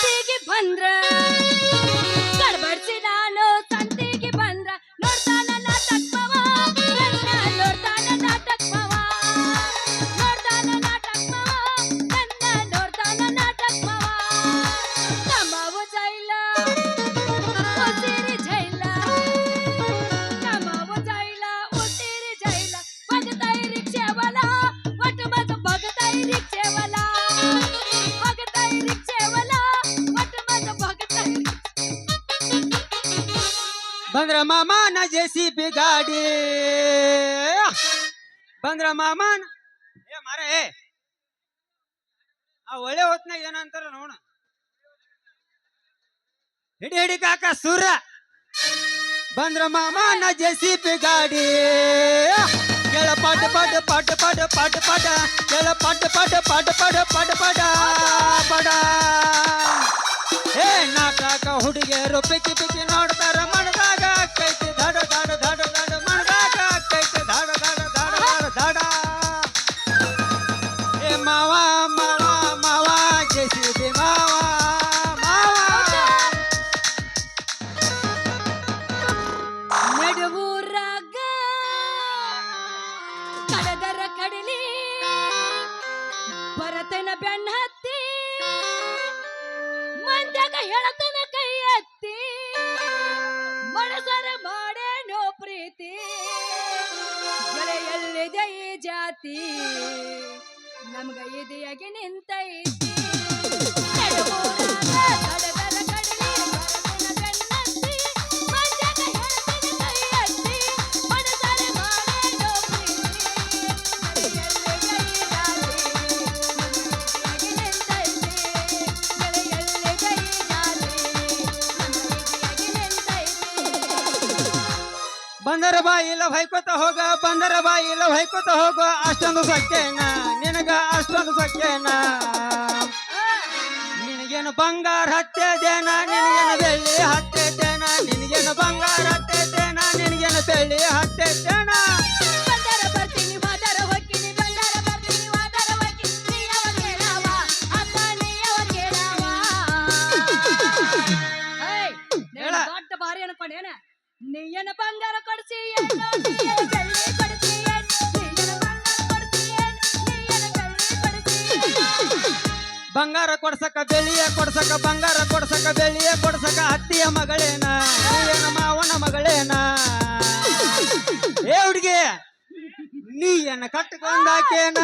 के बन ಬಂದ್ರ ಮಾಮನ ಜೆ ಸಿ ಬಿ ಗಾಡಿ. ಬಂದ್ರ ಮಾಮನ ಏ ಮಾರೇ. ಆ ಒಳ್ಳೆ ಹೊತ್ನಾಗ ಏನಂತಾರ ನೋಡ. ಹಿಡಿ ಹಿಡಿ ಕಾಕ ಸೂರ. ಬಂದ್ರ ಮಾಮನ ಜೆ ಸಿ ಬಿ ಗಾಡಿ. ಕೆಳ ಪಾಟ ಪಾಟ ಪಾಟ ಪಾಟ ಪಾಟ ಪಾಟ. ಕೆಳ ಪಾಟ ಪಾಟ ಪಾಟ ಪಾಟ ಪಾಟ ಪಾಟ ಪಾಟ ಏ ನಾಟಕ ಹುಡುಗಿಯರು ಪಿಕ್ಕಿ ಪಿಕ್ಕಿ ನೋಡ್ತಾರ. ಈ ಜಾತಿ. ನಮ್ಗ ಇದೆಯಾಗಿ ನಿಂತೈತಿ ಬಂದರ ಬಾ ಇಲ್ಲ ಹೊಯ್ಕೋತ ಹೋಗ, ಬಂದರ ಬಾ ಇಲ್ಲ ಹೊಯ್ಕೋತ ಹೋಗ, ಅಷ್ಟೊಂದು ಸೊಕ್ಕೇನ, ನಿನಗ ಅಷ್ಟೊಂದು ಸೊಕ್ಕೇನ. ನಿನಗೇನು ಬಂಗಾರ ಹತ್ತೇದೇನ, ನಿನಗೇನು ಬೆಳ್ಳಿ ಹತ್ತೇದೇನ, ನಿನಗೇನು ಬಂಗಾರ ಕೊಡ್ಸಕ ಬೆಳಿಯ ಕೊಡ್ಸಕ ಬಂಗಾರ, ಕೊಡ್ಸಕ ಬೆಳಿಯ ಕೊಡ್ಸಕ ಹತ್ತಿಯ ಮಗಳೇನ? ಏನ ಮಾವನ ಮಗಳೇನ? ಏ ಹುಡುಗಿ ನೀ ಏನ ಕಟ್ಕೊಂಡಾಕೇನ?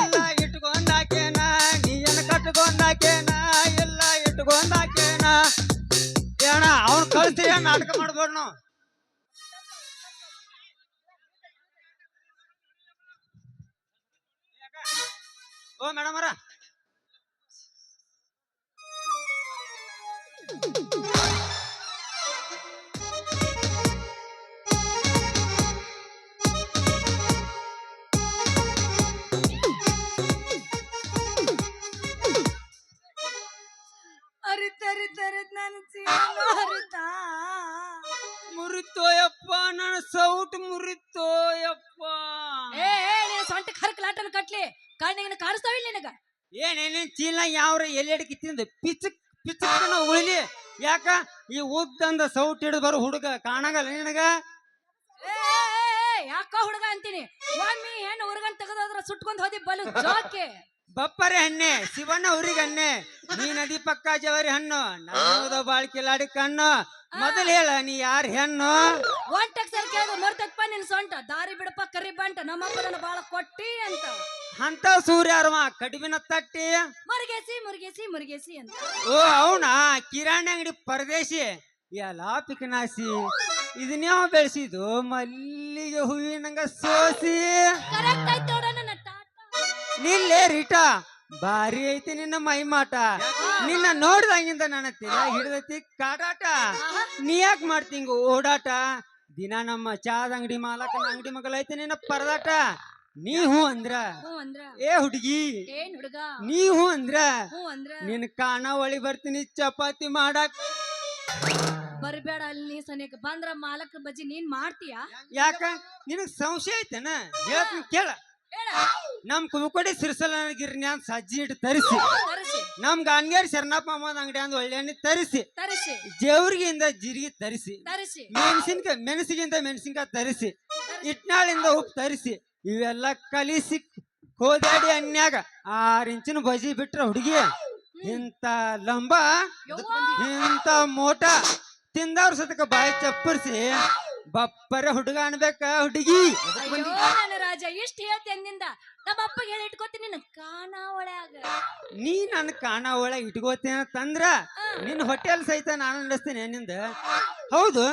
ಎಲ್ಲ ಇಟ್ಕೊಂಡಾಕೇನ? ನೀಯನ್ನ ಕಟ್ಕೊಂಡಾಕೇನ? ಎಲ್ಲ ಇಟ್ಕೊಂಡಾಕೇನ? ಏನ, ಅವ್ನು ಕಳ್ಸಿ ನಾಟಕ ಮಾಡ್ಬೋಣ ಓ ಮೇಡಮ್ Thank you. ಉದ್ದಂದ ಸೌಟ್ ಹಿಡಿದು ಬರೋ ಹುಡುಗ ಕಾಣಗಲ್ಲ ನಿನಗ? ಯಾಕ ಹುಡುಗ ಅಂತೀನಿ. ಒಮ್ಮೆ ಹೆಣ್ಣು ಹುಡುಗನ್ ತೆಗೆದ್ರ ಸುಟ್ಕೊಂಡ್ ಹೋದಿ ಬಲು ಜೋಕೆ. ಬಪ್ಪರೆ ಹಣ್ಣೆ ಶಿವಣ್ಣ ಊರಿಗೆ ಹಣ್ಣೆ ನೀ ನದಿ ಪಕ್ಕ ಜವರಿ ಹಣ್ಣು ನಾವು ಬಾಳ್ಕಿಲಾಡಿ ಕಣ್ಣು. ಮೊದಲು ಹೇಳ ನೀ ಯಾರ ಹೆಣ್ಣು? ಒಂಟಕ್ ಸರ್ ಕೇಳಿದ ಮರ್ತಪ್ಪ ನಿನ್ ಸೊಂಟ. ದಾರಿ ಬಿಡಪ್ಪ ಕರಿ ಬಂಟ. ನಮ್ಮಪ್ಪ ನನ್ನ ಬಾಳ ಕೊಟ್ಟಿ ಅಂತ. ಅಂತ ಸೂರ್ಯಾರಮ ಕಡಿಮಿನ ತಟ್ಟಿ. ಮುರುಗೇಸಿ ಮುರುಗೇಸಿ ಮುರುಗೇಸಿ ಅಂತ. ಓ ಅವನ? ಕಿರಾಣಿ ಅಂಗಡಿ ಪರದೇಶಿ. ಎಲ್ಲಾ ಪಿಕನಾಸಿ ಇದನ್ನೇ ಬೆಳೆಸಿದು ಮಲ್ಲಿಗೆ ಹೂವಿನಂಗ ಸೋಸಿ. ಕರೆಕ್ಟ್ ಆಯ್ತು ನೋಡ ನನ್ನ ಟಾಟಾ. ನಿಲ್ಲೇ ರಿಟಾ. ಬಾರಿ ಐತಿ ನಿನ್ನ ಮೈ ಮಾಟ. ನಿನ್ನ ನೋಡ್ದಂಗಿಂದ ನನ್ನ ತಿಳ ಹಿಡ್ದೈತಿ ಕಾಟಾಟ ನೀ ಯಾಕೆ ಮಾಡ್ತಿಂಗು ಓಡಾಟ? ದಿನ ನಮ್ಮ ಚಾದ ಅಂಗಡಿ ಮಾಲಕನ ಅಂಗಡಿ ಮಗಲ ಐತಿ ನಿನ್ನ ಪರದಾಟ. ನೀ ಹೂ ಅಂದ್ರ? ಏ ಹುಡುಗಿ. ನೀ ಹೂ ಅಂದ್ರ? ನಿನ್ ಕಾಣ ಒಳಿ ಬರ್ತೀನಿ ಚಪಾತಿ ಮಾಡಕ್. ಬರ್ಬೇಡ ಅಲ್ಲಿ ನೀ ಸನಿಕ. ಬಂದ್ರ ಮಾಲಕ ಬಜ್ಜಿ ನೀನ್ ಮಾಡ್ತೀಯಾ? ಯಾಕ? ನಿನಗ್ ಸಂಶಯ ಐತೆನ? ಹೇಳ್ತೀನಿ ಕೇಳ. ನಮ್ ಕುಮಕೋಡಿ ಸಿರ್ಸಲ ಗಿರ್ನ್ಯಾನ್ ಸಜ್ಜಿ ಇಟ್ಟು ತರಿಸಿ ತರಿಸಿ ನಮ್ ಗಾನ್ಗೇರಿ ಶರಣಪ್ಪ ಅಮ್ಮನ ಅಂಗಡಿ ಅಂದ್ ಒಳ್ಳೆ ಎಣ್ಣೆ ತರಿಸಿ ತರಿಸಿ ಜೇವ್ರಿಗಿಂದ ಜೀರಿಗೆ ತರಿಸಿ ತರಿಸಿ ಮೆಣಸಿನ್ಕಾಯಿ ಮೆಣಸಿಗಿಂತ ಮೆಣಸಿನ್ಕಾಯಿ ತರಿಸಿ ಇಟ್ನಾಳಿಂದ ಉಪ್ಪು ತರಿಸಿ ಇವೆಲ್ಲ ಕಲಿಸಿ ಕೋದಾಡಿ ಅನ್ಯಾಗ ಆರ್ ಇಂಚಿನ ಬಜಿ ಬಿಟ್ರ ಹುಡುಗಿ ಇಂತ ಲಂಬ. ಇಂತ ಮೋಟ ತಿಂದವ್ರ ಸತಕ ಬಾಯಿ ಚಪ್ಪರ್ಸಿ ಬಪ್ಪರ ಹುಡುಗ ಅನ್ಬೇಕ ಹುಡುಗಿ ರಾಜ ಇಷ್ಟ ಹೇಳ್ತೇನೆ ನಿಂದ ನಮ್ಮ ಅಪ್ಪಗೆ ಹೇಳಿ ಇಟ್ಕೋತೀನಿ ನಿನ್ನ ಒಳಗ ನೀ ನನ್ನ ಕಾಣ ಒಳಗೆ ಇಟ್ಕೋತೇನ ತಂದ್ರ ನಿನ್ನ ಹೋಟೆಲ್ ಸಹಿತ ನಾನು ನಡೆಸ್ತೀನಿ ನಿಂದ. ಹೌದು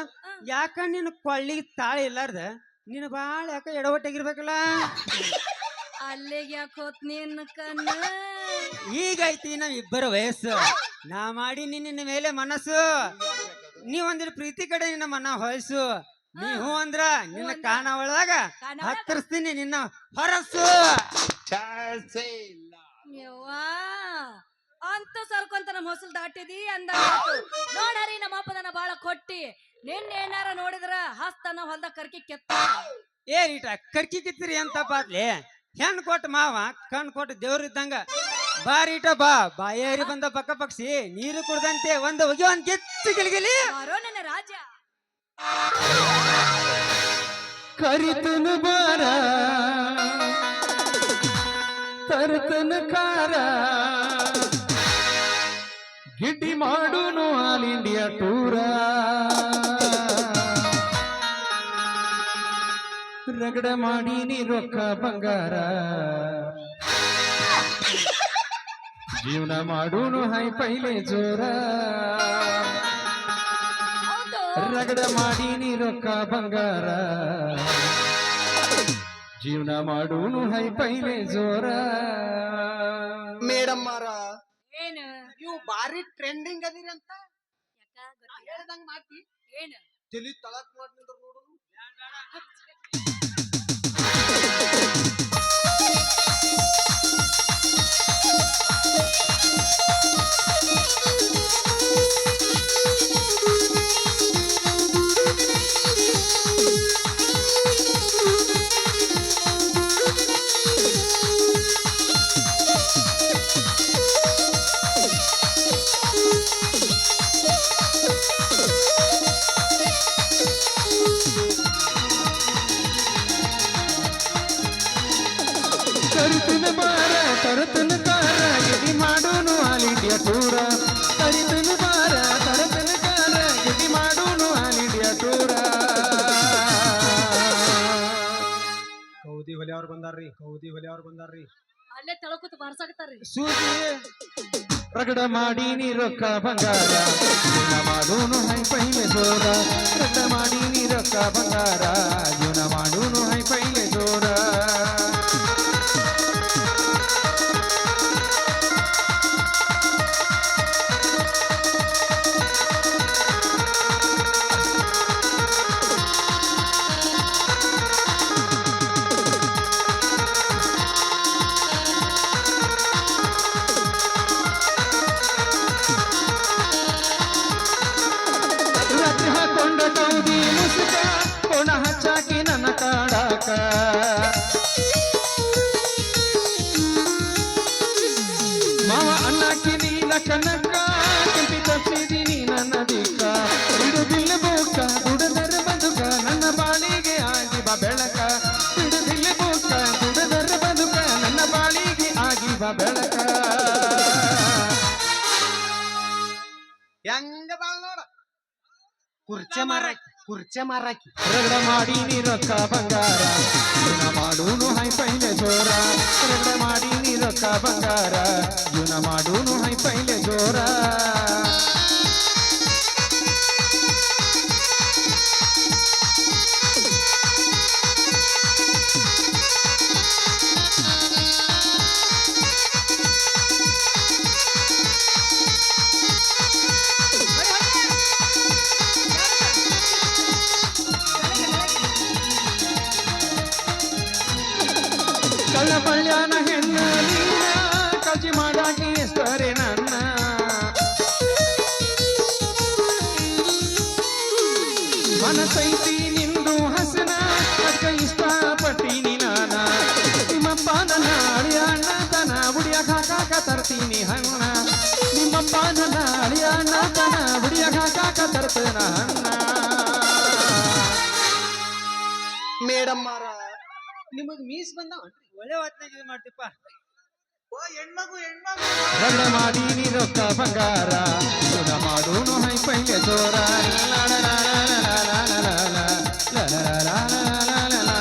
ಯಾಕ ನಿನ್ನ ಕೊಳ್ಳಿಗೆ ತಾಳಿ ಇಲ್ಲಾರ್ದ? ನೀನು ಬಾಳ ಯಾಕ ಎಡವಟ್ಟಾಗಿರ್ಬೇಕಲ್ಲ? ಅಲ್ಲಿಗೆ ಯಾಕೋತ್ ನಿನ್ನ ಕಣ್ಣ. ಈಗೈತಿ ನಾವ್ ಇಬ್ಬರ ವಯಸ್ಸು. ನಾ ಮಾಡಿ ನಿನ್ನ ಮೇಲೆ ಮನಸ್ಸು. ನೀ ಒಂದಿನ ಪ್ರೀತಿ ಕಡೆ ನಿನ್ನ ಮನ ಹೊಯಸು ನೀ ಹೂ. ಅಂದ್ರ ನಿನ್ನ ಕಾಣ ಒಳಗ? ಹತ್ತರಿಸ್ತೀನಿ ನಿನ್ನ ಹೊರಸು. ಯವ್ವಾ ಅಂತ ಸರ್ಕೊಂತ ನಮ್ಮ ಹೊಸಲ್ ದಾಟಿದಿ ಅಂದ ನೋಡರಿ ನಮ್ಮ ಅಪ್ಪದನ ಬಾಳ ಕೊಟ್ಟಿ. ನಿನ್ನೆ ಏನಾರ ನೋಡಿದ್ರ ಹಸ್ತನ ಹೊಲ್ದ ಕರ್ಕಿ ಕೆತ್ತ. ಏ ರೀಟ ಕರ್ಕಿ ಕಿತ್ತಿರಿ ಅಂತ ಬಾದ್ಲಿ ಹೆಣ್ ಕೊಟ್ಟ ಮಾವ ಕಣ್ ಕೊಟ್ಟ ದೇವ್ರ ಇದ್ದಂಗ. ಬಾ ರೀಟ ಬಾ ಬಾಯೇರಿ ಬಂದ ಪಕ್ಕ ಪಕ್ಷಿ ನೀರು ಕುಡ್ದಂತೆ ಒಂದು ಒಗಿ ಒಂದ್ ಕೆತ್ತಿ ಗಿಲಿಗಿಲಿ ಬಾರೋ ನನ್ನ ರಾಜ ಕರಿತನು ಬಾರ, ತರ್ತನ ಕಾರ ಗಿಡ್ಡಿ ಮಾಡುನು ಆಲ್ ಇಂಡಿಯಾ ಟೂರ. ರಗಡ ಮಾಡೀನಿ ರೊಕ್ಕ ಬಂಗಾರ. ಜೀವನ ಮಾಡುನು ಹೈ ಪೈಲೆ ಜೋರ. ರಗಡ ಮಾಡೀನಿ ರೊಕ್ಕ ಬಂಗಾರ ಜೀವನ ಮಾಡೋನು ಹೈ ಪೈಲೆ ಜೋರ. ಮೇಡಮ್ ಮಾರ ಏನು? ನೀವು ಬಾರಿ ಟ್ರೆಂಡಿಂಗ್ ಅದಿರಿ ಅಂತ? ಹೇಳ್ದಂಗ್ ಮಾತಿ ಏನು? ತಲಿ ತಳಕ್ ಮಾಡಿ ನಿಂದ್ರ ನೋಡು ಕರಿತನ ಬಾರ ತರತನ ಕಾರ ಗಿಡಿ ಮಾಡೋನು ಆಲ್ ಇಂಡಿಯಾ ಟೂರ ಕರಿತನ ಬಾರ ತರತನ ಕಾರ ಗಿಡಿ ಮಾಡೋನು ಆಲ್ ಇಂಡಿಯಾ ಟೂರ ಕೌದಿ ಹೊಲಿಯವ್ರು ಬಂದಾರ್ರಿ ಕೌದಿ ಹೊಲಿಯವ್ರು ಬಂದಾರ್ರಿ. ಅಲ್ಲೇ ತಳಕೂತ್ ಬಾರ್ಸಾಕತ್ತಾರ್ರಿ. ಸೂಜಿ ರಗಡ ಮಾಡೀನಿ ರೊಕ್ಕ ಬಂಗಾರ. ಜೀವನ ಮಾಡೋನು ಹೈ ಪೈಲೆ ಜೋರ ರಗಡ ಮಾಡೀನಿ ರೊಕ್ಕ ಬಂಗಾರ. ಜೀವನ ಮಾಡೋನು ಹೈ ಪೈಲೆ ಜೋರ ನನ್ನ ದಿಕ್ಕ ಬಿಡುದಿಲ್ಲ ಬೋಕ ದುಡದರ ಬದುಕ ನನ್ನ ಬಾಳಿಗೆ ಆಗಿ ಬಾ ಬೆಳಕ ಬೋಕ ದುಡದರ ಬದುಕ ನನ್ನ ಬಾಳಿಗೆ ಆಗಿ ಬಾ ಬೆಳಕ. ಹೆಂಗ ಬಾಳ್ ನೋಡ? ಕುರ್ಚೆ ಮಾರಾಕಿ ಕುರ್ಚೆ ಮಾರಾಕಿ. ರಗಡ ಮಾಡಿ ನೀ ರೊಕ್ಕ ಬಂಗಾರ. ಮಾಡೂನು ಹೈ ಪೈಲೆ ಜೋರ. ರಗಡ ಮಾಡಿ ರೊಕ್ಕ ಬಂಗಾರ ಜೀವನ ಮಾಡೋನು ಹೈ ಪೈಲೆ ಜೋರ. ತರ್ತೀನಿ ಹಣ್ಣ ನಿಮ್ಮಪ್ಪ ನನ್ನ ಅಳಿಯ ತನ ಹುಡಿಯಾಗ ಕಾಕ ತರ್ತೇನ ಹಣ್ಣ ಮೇಡಮ್ ಮಾರ ನಿಮಗ್ ಮೀಸ್ ಬಂದಾವ ಒಳ್ಳೆ ಹೊತ್ನಾಗ ಇದು ಮಾಡ್ತಿಪ್ಪ ಓ ಹೆಣ್ಮಗು ಹೆಣ್ಮಗು ರಗಡ ಮಾಡಿ ನೀ ರೊಕ್ಕ ಬಂಗಾರ ಸುಡ ಮಾಡೋನು ಹೈ ಪೈಲೆ ಜೋರ ಲಾ ಲಾ ಲಾ ಲಾ ಲಾ ಲಾ ಲಾ ಲಾ ಲಾ.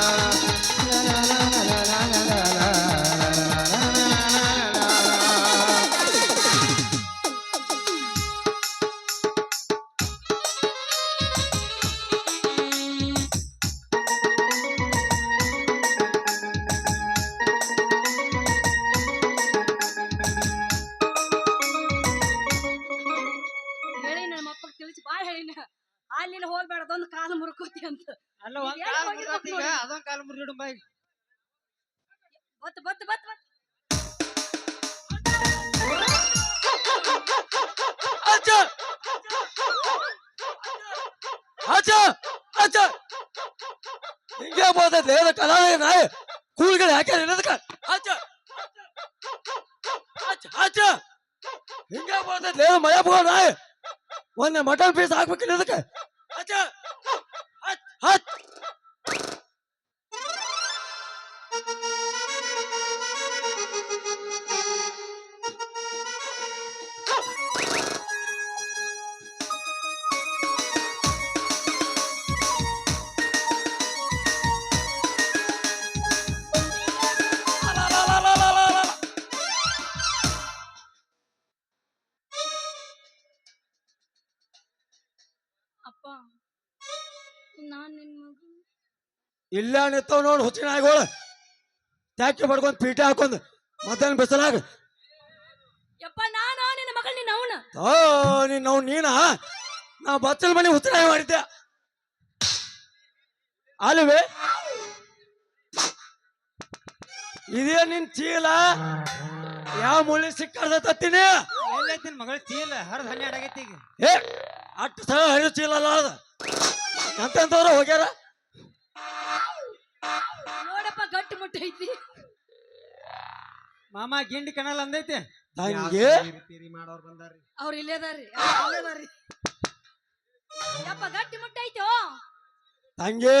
ರಾಜ ರಾಜ ಹಿಂಗೆ ಬರ್ತೈತೆ ಅದಕ್ಕೆ ಅದಾವೆ ನಾಯಿ. ಕೂಲ್ಗಳು ಹಾಕ್ಯಾರ ಅದಕ್ಕೆ ಹಾಚ ಹಾಚ ಹಿಂಗೆ ಬರ್ತೈತೆ ಮಯ ಬೋ ನಾಯಿ. ಒಂದೇ ಮಟನ್ ಪೀಸ್ ಹಾಕ್ಬೇಕಿಲ್ಲ ಅದಕ್ಕೆ ಇಲ್ಲ ನಿಂತವ್ ನೋಡಿ ಹುಚ್ಚಿನ ನಾಯಿಗಳು ತ್ಯಾಕೆ ಪಡ್ಕೊಂಡ್ ಪೀಠ ಹಾಕೊಂಡ್ ಮಧ್ಯಾಹ್ನ ಬಿಸಲಾಗ. ಯಪ್ಪ ನಾನು ನಿನ್ನ ಮಗಳ ನಿನ್ನ ಅವನ? ಓ ನೀನ್ ನೀನ? ನಾ ಬಚ್ಚಲ್ ಮನೆ ಹುಚ್ಚಿನ ಮಾಡಿದ್ದೆ. ಅಲ್ವೇ? ಇದೇ ನಿನ್ ಚೀಲ? ಯಾವ ಮುಳ್ಳಿ ಸಿಕ್ಕಾರ್ದ ತತ್ತೀನಿ? ಎಲ್ಲೈತಿ ಮಗಳ ಚೀಲ? ಹರಿದ ಹನ್ನೆರಡು ಆಗೈತಿ ಈಗ. ಏ ಅಟ್ಟು ಸಹ ಹರಿದು ಚೀಲ ಅಲ್ಲ ಅದ ಎಂತೆಂತವ್ರು ಹೋಗ್ಯಾರ? ನೋಡಪ್ಪ ಗಟ್ಟಿ ಮುಟ್ಟೈತಿ ಮಾಮ ಗಿಂಡಿ ಕಣಲ್ ಅಂದೈತಿ. ತಂಗಿ? ತೀರಿ ಮಾಡೋರ್ ಬಂದಾರ್ರಿ. ಅವ್ರು ಇಲ್ಲೇ ಅದಾರ್ರಿ. ಅವ್ರ್ ಯಪ್ಪ ಗಟ್ಟಿ ಮುಟ್ಟೈತೋ ತಂಗಿ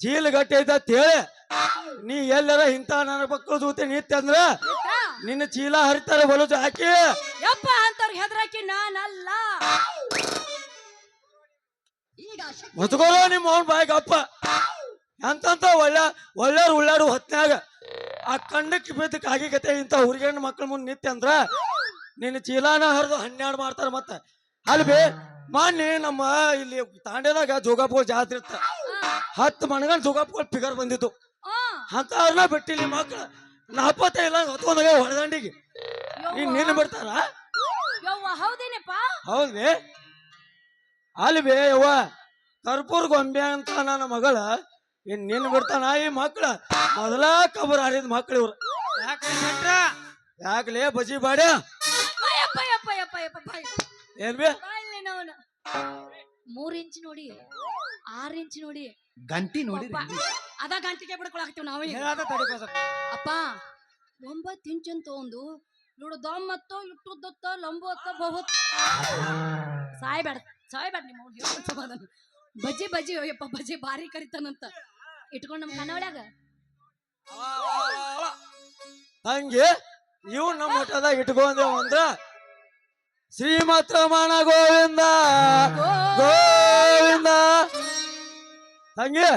ಚೀಲ ಗಟ್ಟಿ ಐತ ಹೇಳಿ ನೀ ಎಲ್ಲರ ಇಂತ ನನ್ನ ಪಕ್ಕದ ಜೊತೆ ಅಂದ್ರ ಆಯ್ತಾ? ನಿನ್ನ ಚೀಲ ಹರಿತಾರೆ ಬಲು ಹಾಕಿ. ಯಪ್ಪ ಅಂತವ್ರಿಗೆ ಹೆದರಾಕಿ ನಾನಲ್ಲ. ಮುತ್ಕೊಳ್ಳೋ ನಿಮ್ಮ ಅವನ್ ಬಾಯಿಗೆ ಅಪ್ಪ. ಎಂತಂತ ಒಳ್ಳೆ ಒಳ್ಳೆಯವ್ರು ಉಳ್ಳಾರು ಹೊತ್ನ್ಯಾಗ ಆ ಕಂಡಕ್ಕೆ ಬಿದ್ದಕ್ಕೆ ಕಾಗಿಗತೆ ಇಂಥ ಹುಡುಗಿಯಣ್ಣ ಮಕ್ಕಳ ಮುಂದೆ ನಿತ್ಯ ಅಂದ್ರ ನಿನ್ನ ಚೀಲಾನ ಹರಿದು ಹನ್ನೆರಡು ಮಾಡ್ತಾರ ಮತ್ತೆ. ಅಲ್ಲಿ ಮಾನ್ಯ ನಮ್ಮ ಇಲ್ಲಿ ತಾಂಡ್ಯದಾಗ ಜೋಗಾಪುರ ಜಾತ್ರೆ ಇತ್ತ. ಹತ್ತು ಮಣಗನ್ ಜೋಗಾಪುರ ಫಿಗರ್ ಬಂದಿತ್ತು. ಅಂತ ಅವ್ರನ್ನ ಬಿಟ್ಟಿಲ್ಲ ಮಕ್ಕಳು ನಾಪತ್ತ ಇಲ್ಲ ಹೊತ್ಕೊಂಡಾಗ ಹೊಡೆದಂಡಿಗೆ ನೀನ್ ನಿನ್ನ ಬಿಡ್ತಾರ? ಹೌದ್ರಿ ಅಲ್ಲಿ ಯವ್ವ ಕರ್ಪೂರ್ ಗೊಂಬೆ ಅಂತ ನನ್ನ ಮಗಳ ಇನ್ ನಿನ್ ಬರ್ತಾನ ಈ ಮಕ್ಳ? ಮೊದಲ ಕಬರ್ ಆಡಿದ ಮಕ್ಳು ಇವ್ರು. ಯಾಕೆ ಯಾಕಲೇ ಬಜಿ ಬಾಡ್ಯ? ಯಪ್ಪ ಯಪ್ಪ ಯಪ್ಪ ಯಪ್ಪ ಬಾಯ್ ಏನ್ ಬೇ? ಮೂರ್ ಇಂಚ್ ನೋಡಿ ಆರ್ ಇಂಚ್ ನೋಡಿ. ಗಂಟಿ ನೋಡಿ ಅದ ಗಂಟಿಗೆ ಬಿಡ್ಕೊಳಕ್ತಿವ್ ನಾವು. ಅಪ್ಪ ಒಂಬತ್ತು ಇಂಚ್ ಅಂತ ಒಂದು. ನೋಡು ದೊಮ್ಮತ್ತೋ ಲಂಬು ಲಂಬತ್ತೋ ಬಹುತ್ ಸಾಯ್ಬೇಡ ಸಾಯ್ಬೇಡ ನಿಮ್ಮ ಬಜಿ. ಬಜ್ಜಿ ಬಜ್ಜಿ ಅಯ್ಯಪ್ಪ ಬಜ್ಜಿ ಭಾರಿ ಕರಿತಾನಂತ. ಇಟ್ಕೊಂಡ್ ನಮ್ ಕನ್ನವಳ್ಯಾಗ ಹಂಗೆ ಇವ್ ನಮ್ಮ ಮಠದಾಗ ಇಟ್ಕೊಂಡೇವು ಅಂದ್ರ ಶ್ರೀಮತ್ ರಮಣ ಗೋವಿಂದ. ಗೋವಿಂದ. ಹಂಗೆ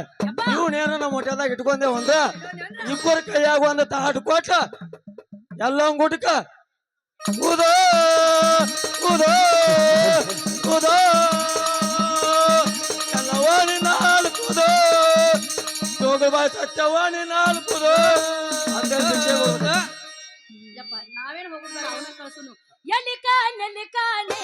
ಇವನೇನ ನಮ್ಮ ಮಠದಾಗ ಇಟ್ಕೊಂಡೇವು ಅಂದ್ರ ಇಬ್ಬರ ಕೈಯಾಗ ಒಂದು ತಾಟ್ ಕೊಟ್ಟ ಎಲ್ಲ ಗುಡ್ಕ ಉದೋ ಉದೋ ದುಬಾ ಸತ್ಯವ ನಾಲ್ಕು ನಾಲ್ಕುದು ಅಂತ ಶಿಕ್ಷೆ ಹೋಗುತ್ತಾ ನಾವೇನು ಹೋಗುದು ಎಲ್ಲಿ ಕಾನೆ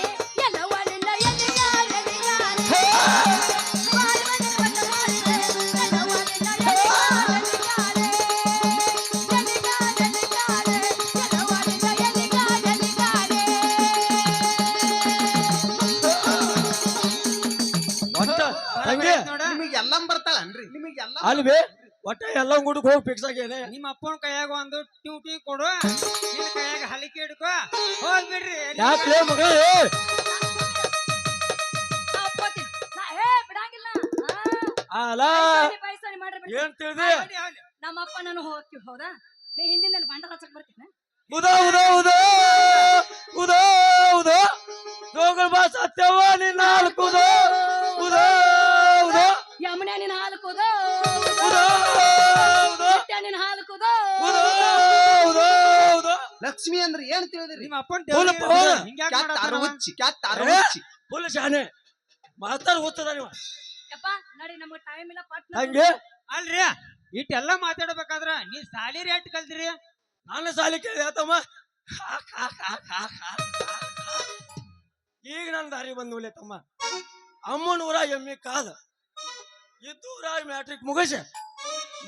ಅಲ್ವೇ? ಒಟ್ಟ ಎಲ್ಲ ಗುಡಕ್ ಹೋಗಿ ಫಿಕ್ಸ್ ಆಗ್ಯಾನೆ ನಿಮ್ಮ ಅಪ್ಪನ ಕೈಯಾಗ ಒಂದು ಟ್ಯೂಟಿ ಕೊಡು ನಿನ್ನ ಕೈಯಾಗ ಹಲಿಕೆ ಹಿಡ್ಕೊ ಹೋಗ್ಬಿಡ್ರಿ. ಯಾಕೆ ಮಗ ನಾ ಒಪ್ಕೋತೀನಿ. ನಾ ಏ ಬಿಡಂಗಿಲ್ಲ. ಆ, ಅಲ್ಲ. ಏನ್ ತಿಳಿದಿ? ಹೋಗ್ಲಿ, ಹೋಗ್ಲಿ. ನಮ್ಮ ಅಪ್ಪ ನಾನು ಹೋಗ್ತೀವಿ ಹೌದಾ? ನೀ ಹಿಂದಿಂದ ಬಂಡ ಹಚ್ಚಕ್ ಬರ್ತೀನಿ. ಉದೋ ಉದೋ ಉದೋ ಉದೋ ಉದೋ. ಜೋಗಳ ಬಾ ಸತ್ಯವ ನಿನ್ನ ನಾಲ್ಕು ಉದಾ ಉದ. ನಿನ್ನ ಹಾಲು ಕೂದೋ. ಉದ ಉದ. ನಿನ್ನ ಹಾಲು ಕೂದೋ. ಲಕ್ಷ್ಮಿ ಅಂದ್ರೆ ಏನ್ ತಿಳಿದ್ರಿ? ನಿಮ್ಮ ಅಪ್ಪನ ಫುಲ್ ಶಾನೆ ಮಾತಾಡ್ ನೀವು? ಯಪ್ಪ ನಡಿ ನಮಗೆ ಟೈಮ್ ಇಲ್ಲ ಹಂಗೆ? ಅಲ್ರಿ ಇಟ್ಟೆಲ್ಲ ಮಾತಾಡ್ಬೇಕಾದ್ರ ನೀ ಸಾಲಿ ರೇಟ್ ಕಲ್ತಿರಿ ನಾನು ಸಾಲಿ ಕೇಳಿ ಆತಮ್ಮ. ಈಗ ನನ್ನ ದಾರಿ ಬಂದು ತಮ್ಮ. ಅಮ್ಮನ ಊರ ಎಮ್ಮೆ ಕಾದ ಇದ್ದು ಊರಾಗ ಮ್ಯಾಟ್ರಿಕ್ ಮುಗಿಸ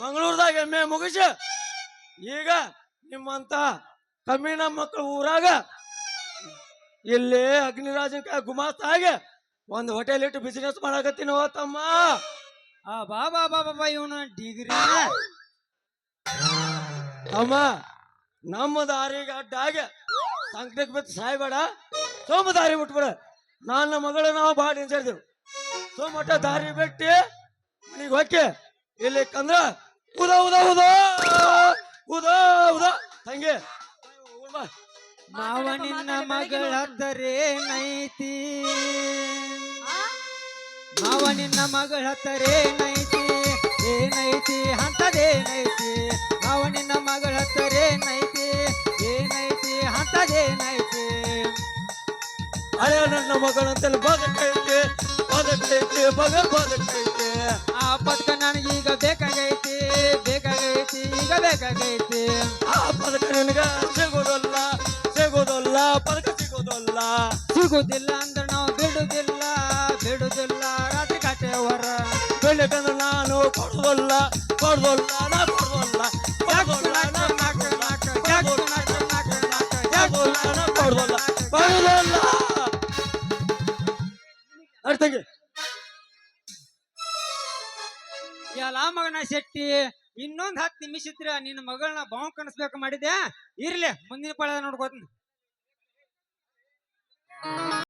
ಮಂಗಳೂರದಾಗ ಎಮ್ಮೆ ಮುಗಿಸ ಈಗ ನಿಮ್ಮಂತ ಕಮ್ಮಿನ ಮಕ್ಕಳು ಊರಾಗ ಇಲ್ಲಿ ಅಗ್ನಿರಾಜನ್ ಗುಮಾಸ್ತ ಆಗ ಒಂದು ಹೋಟೆಲ್ ಇಟ್ಟು ಬಿಸಿನೆಸ್ ಮಾಡಕತ್ತೀನಿ ತಮ್ಮ. ಆ ಬಾ ಬಾ ಬಾ ಇವನು ಡಿಗ್ರಿ ಅಮ್ಮ ನಮ್ಮ ದಾರಿಗೆ ಅಡ್ಡಾಗ ಸಂಕಟಕ್ಕೆ ಬಿತ್ತು ಸಾಯ್ಬೇಡ. ಸೋಮ ದಾರಿ ಬಿಟ್ಬಿಡ ನನ್ನ ಮಗಳು ನಾವು ಭಾಳ ಹಿಂಜರಿದೆವು ಸೋಮಟ ದಾರಿ ಬಿಟ್ಟು ಮನೆಗೆ ಹೋಗಿ ಇಲ್ಲಿ ಕಂದ್ರ ಉದ ಉದ ಉದ ಉದ ಉದ. ಹಂಗೆ. ಮಾವ ನಿನ್ನ ಮಗಳತ್ತರೇನೈತಿ ಮಾವ ನಿನ್ನ ಮಗಳ ನೈತಿ. ಏನೈತಿ ಅಂತದೇನೈತಿ ಮಾವ ನಿನ್ನ ಮಗಳ ನೈತಿ. ಏನೈತಿ ಅಂತದೇನೈತಿ ಹಳೆ ನನ್ನ ಮಗಳಂತಲ್ಲಿ ಬದಕೈತೆ ಬದಕೈತೆ ಬಗ ಬದಕೈತೆ ಆ ಪದಕ ನನಗೀಗ ಬೇಕಾಗೈತಿ ಬೇಕಾಗೈತಿ ಈಗ ಬೇಕಾಗೈತಿ ಆ ಪದಕ ನಿನಗ ಸಿಗೋದಲ್ಲ ಸಿಗೋದಲ್ಲ ಪದಕ ಸಿಗೋದಲ್ಲ ಸಿಗುದಿಲ್ಲ ಅಂದ್ರೆ ನಾವು ಬಿಡುದಿಲ್ಲ ಬಿಡುದಿಲ್ಲ ರಾತ್ರಿ ಕಾಟೆವರ ಬೆಳಕನ್ನು ನಾನು ಕೊಡೋದಲ್ಲ ಕೊಡೋದಲ್ಲ ನಾ ಕೊಡೋದಲ್ಲ ಕೊಡೋದಲ್ಲ ನಾ ಕೊಡೋದಲ್ಲ ಕೊಡೋದಲ್ಲ ನಾ ಇನ್ನೊಂದ್ ಹತ್ತು ನಿಮಿಷ ಇದ್ರ ನಿನ್ನ ಮಗಳನ್ನ ಬಾವು ಕಣಿಸ್ಬೇಕು ಮಾಡಿದ್ಯಾ? ಇರ್ಲಿ ಮುಂದಿನ ಪಳದ ನೋಡ್ಕೋತೀನಿ.